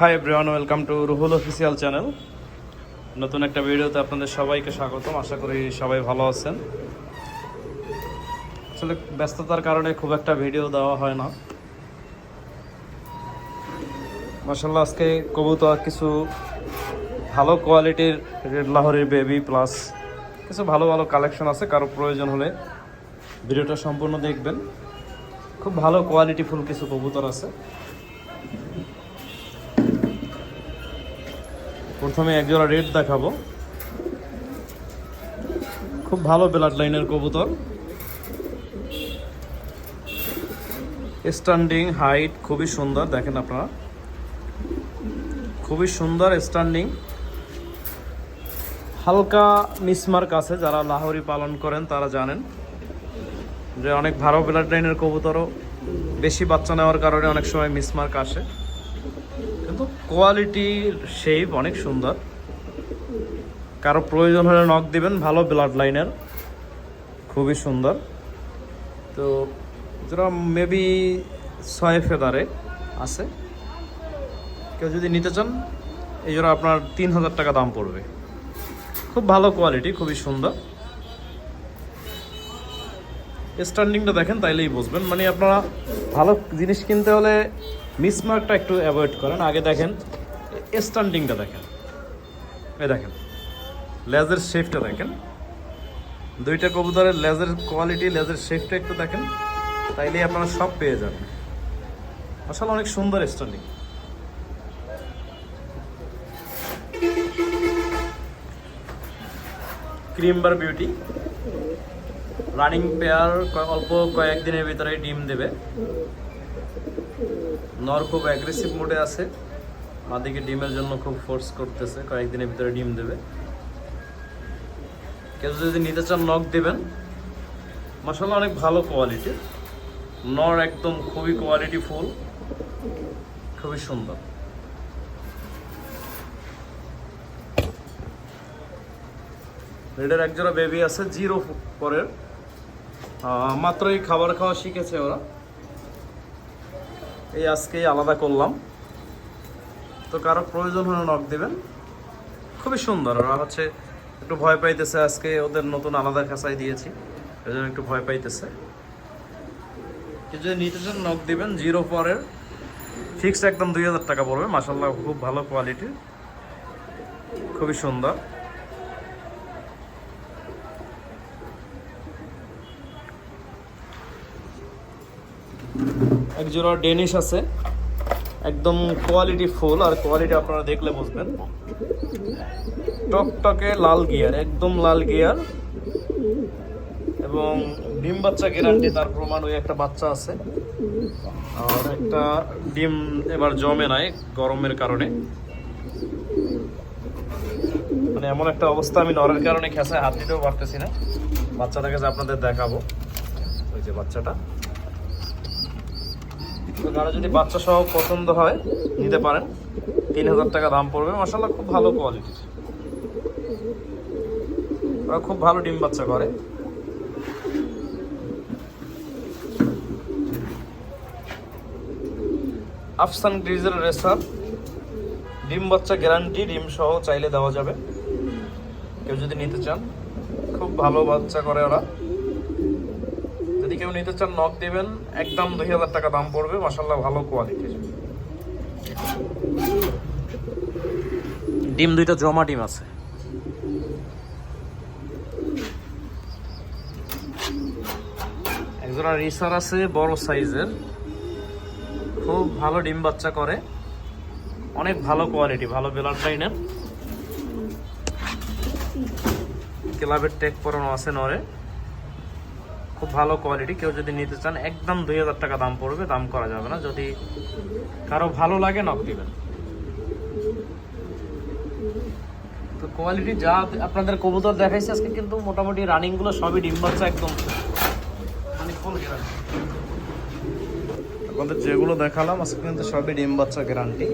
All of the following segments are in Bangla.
Hi everyone welcome to Ruhul official channel নতুন একটা ভিডিওতে আপনাদের সবাইকে স্বাগতম। আশা করি সবাই ভালো আছেন। আসলে ব্যস্ততার কারণে খুব একটা ভিডিও দেওয়া হয় না। মাসাল্লাহ আজকে কবুতর কিছু ভালো কোয়ালিটির রেড লাহোরের বেবি প্লাস কিছু ভালো ভালো কালেকশন আছে, কারও প্রয়োজন হলে ভিডিওটা সম্পূর্ণ দেখবেন। খুব ভালো কোয়ালিটি ফুল কিছু কবুতর আছে। প্রথমে একজোড়া রেড দেখাবো। খুব ভালো ব্লাড লাইনের কবুতর। স্ট্যান্ডিং হাইট খুবই সুন্দর, দেখেন আপনারা। খুবই সুন্দর স্ট্যান্ডিং। হালকা মিসমার্ক আছে, যারা লাহোরি পালন করেন তারা জানেন যে অনেক ভালো ব্লাড লাইনের কবুতরও বেশি বাচ্চা নেওয়ার কারণে অনেক সময় মিসমার্ক আসে। কিন্তু কোয়ালিটির শেপ অনেক সুন্দর। কারও প্রয়োজন হলে নখ দিবেন, ভালো ব্লাড লাইনের খুবই সুন্দর। তো যেটা মেবি ছয় ফেদারে আছে। কেউ যদি নিতে চান, এই জন্য আপনার তিন হাজার টাকা দাম পড়বে। খুব ভালো কোয়ালিটি খুবই সুন্দর। স্ট্যান্ডিংটা দেখেন, তাইলেই বুঝবেন। মানে আপনারা ভালো জিনিস কিনতে হলে মিসমার্কটা একটু অ্যাভয়েড করেন। আগে দেখেন স্ট্যান্ডিংটা দেখেন। এই দেখেন, লেজের শেপটা দেখেন। দুইটা কবুতরের লেজের কোয়ালিটি, লেজের শেপটা একটু দেখেন, তাইলেই আপনারা সব পেয়ে যাবেন। আসলে অনেক সুন্দর standing cream bar beauty. Running pair অল্প কয়েকদিনের ভিতরে ডিম দেবে। নর খুব অ্যাগ্রেসিভ মোডে আছে। মাদিকে ডিমের জন্য খুব ফোর্স করতেছে, কয়েকদিনের ভিতরে ডিম দেবে। কেউ যদি নিতে চান নখ দেবেন। মশলা অনেক ভালো কোয়ালিটি নর একদম খুবই কোয়ালিটি ফুল। খুবই সুন্দর। রেডের একজোড়া বেবি আছে জিরো পরের। মাত্রই খাবার খাওয়া শিখেছে ওরা। এই আজকেই আলাদা করলাম। তো কারও প্রয়োজন হলে নখ দিবেন। খুবই সুন্দর। ওরা হচ্ছে একটু ভয় পাইতেছে আজকে, ওদের নতুন আলাদা খাঁচাই দিয়েছি। এই জন্য একটু ভয় পাইতেছে। যদি নিতে চান নখ দিবেন জিরো পরের ফিক্সড একদম দুই হাজার টাকা পড়বে। মাসাল্লাহ খুব ভালো কোয়ালিটির খুবই সুন্দর। এক জোড়া ডেনিশ আছে। একদম কোয়ালিটি ফুল আর কোয়ালিটি আপনারা দেখলে বুঝবেন। টকটকে লাল গিয়ার একদম লাল গিয়ার এবং ডিম বাচ্চা গ্যারান্টি তার প্রমাণ ওই একটা বাচ্চা আছে। আর একটা ডিম এবার জমে নাই গরমের কারণে। মানে এমন একটা অবস্থা, আমি নরের কারণে খেসায় হাত দিতেও পারতেছি না। বাচ্চাটাকে আপনাদের দেখাবো। ওই যে বাচ্চাটা। তো কারও যদি বাচ্চা সহ পছন্দ হয়, নিতে পারেন। তিন হাজার টাকা দাম পড়বে। মশালা খুব ভালো কোয়ালিটির ওরা খুব ভালো ডিম বাচ্চা করে। আফসান গ্রিজের রেসার। ডিম বাচ্চা গ্যারান্টি ডিম সহ চাইলে দেওয়া যাবে। কেউ যদি নিতে চান, খুব ভালো বাচ্চা করে ওরা। কেউ নিতে চান নক দিবেন। একদম দুই হাজার টাকা দাম পড়বে। মাসাল্লাহ ভালো কোয়ালিটির ডিম দুইটা জমা ডিম আছে। একজোড়া রিসার আছে বড় সাইজের। খুব ভালো ডিম বাচ্চা করে। অনেক ভালো কোয়ালিটি ভালো বেলার লাইনের। ক্লাবের টেক পরানো আছে নরে। খুব ভালো কোয়ালিটি কেউ যদি নিতে চান, একদম দুই হাজার টাকা দাম পড়বে, দাম করা যাবে না। যদি কারও ভালো লাগে নক দিবেন। তো কোয়ালিটি যা আপনাদের কবুতর দেখাইছে আজকে, কিন্তু মোটামুটি রানিংগুলো সবই ডিম বাচ্চা একদম। মানে গ্যারান্টি আপনাদের যেগুলো দেখালাম, আজকে কিন্তু সবই ডিম বাচ্চা গ্যারান্টি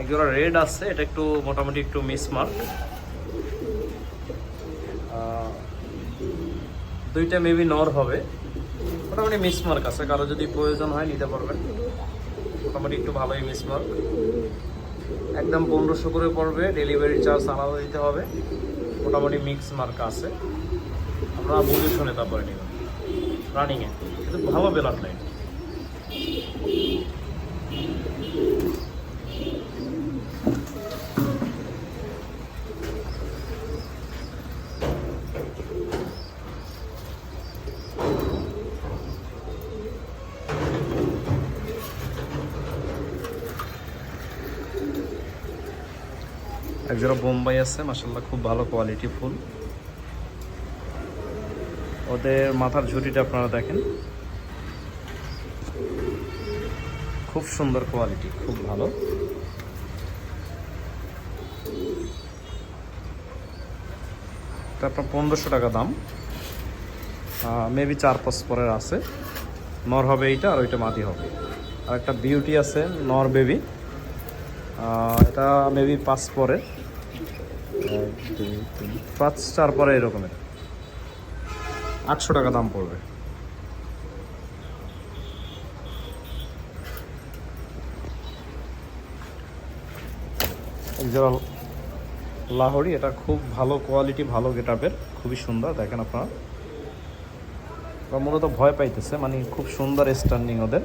একজোড়া রেড আছে, এটা একটু মোটামুটি একটু মিসমার্ক দুইটা মেবি নর হবে। মোটামুটি মিসমার্ক আছে, কারও যদি প্রয়োজন হয় নিতে পারবেন। মোটামুটি একটু ভালোই মিসমার্ক একদম পনেরোশো করে পড়বে ডেলিভারি চার্জ আলাদা দিতে হবে। মোটামুটি মিক্স মার্ক আছে। আমরা বুঝে শুনে তারপরে নেবেন। রানিংয়ে কিন্তু ভালো বেলার লাইন একজোড়া বোম্বাই আছে মাসাল্লাহ খুব ভালো কোয়ালিটি ফুল। ওদের মাথার ঝুটিটা আপনারা দেখেন। খুব সুন্দর কোয়ালিটি খুব ভালো। আপনার পনেরোশো টাকা দাম। মেবি চার পাঁচ পরের আছে। নর হবে এইটা আর ওইটা মাদি হবে। আর একটা বিউটি আছে, নর বেবি এটা মেবি পাঁচ পরে এক পাঁচ, চার পরে এরকমের আটশো টাকা দাম পড়বে। লাহোরি, এটা খুব ভালো কোয়ালিটি ভালো গেটআপের খুবই সুন্দর, দেখেন আপনারা। মূলত ভয় পাইতেছে মানে খুব সুন্দর স্ট্যান্ডিং ওদের।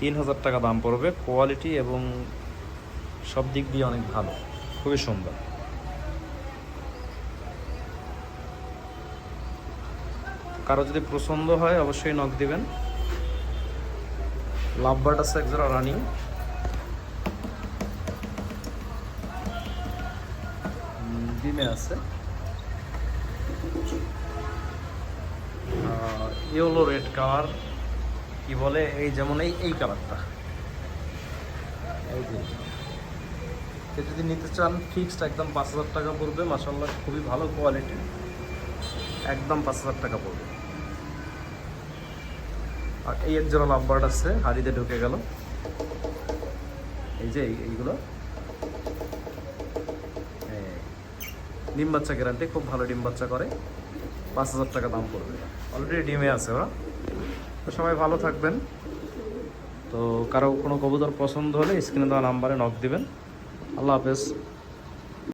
তিন হাজার টাকা দাম পড়বে। কোয়ালিটি এবং সব দিক দিয়ে অনেক ভালো। খুবই সুন্দর। কারও যদি পছন্দ হয়, অবশ্যই নখ দিবেন। লাভ বার্ড আছে একজোড়া রানিং ডিমে আছে। ইয়েলো রেড কালার কি বলে এই যেমন এই এই কালারটা এই যে। যদি নিতে চান ফিক্সড একদম পাঁচ হাজার টাকা পড়বে মাসাল্লাহ খুবই ভালো কোয়ালিটি একদম পাঁচ হাজার টাকা পড়বে। আর এই এক জোড়া লাভবার্ড আছে হাড়িতে ঢুকে গেল। এই যে এই- এইগুলো। এই, ডিম বাচ্চা গ্যারান্টি খুব ভালো ডিম বাচ্চা করে। পাঁচ হাজার টাকা দাম পড়বে। অলরেডি ডিমে আছে ওরা। তো সবাই ভালো থাকবেন। তো কারও কোনো কবুতর পছন্দ হলে স্ক্রিনে দেওয়া নাম্বারে নক দিবেন। আল্লাহ হাফেজ।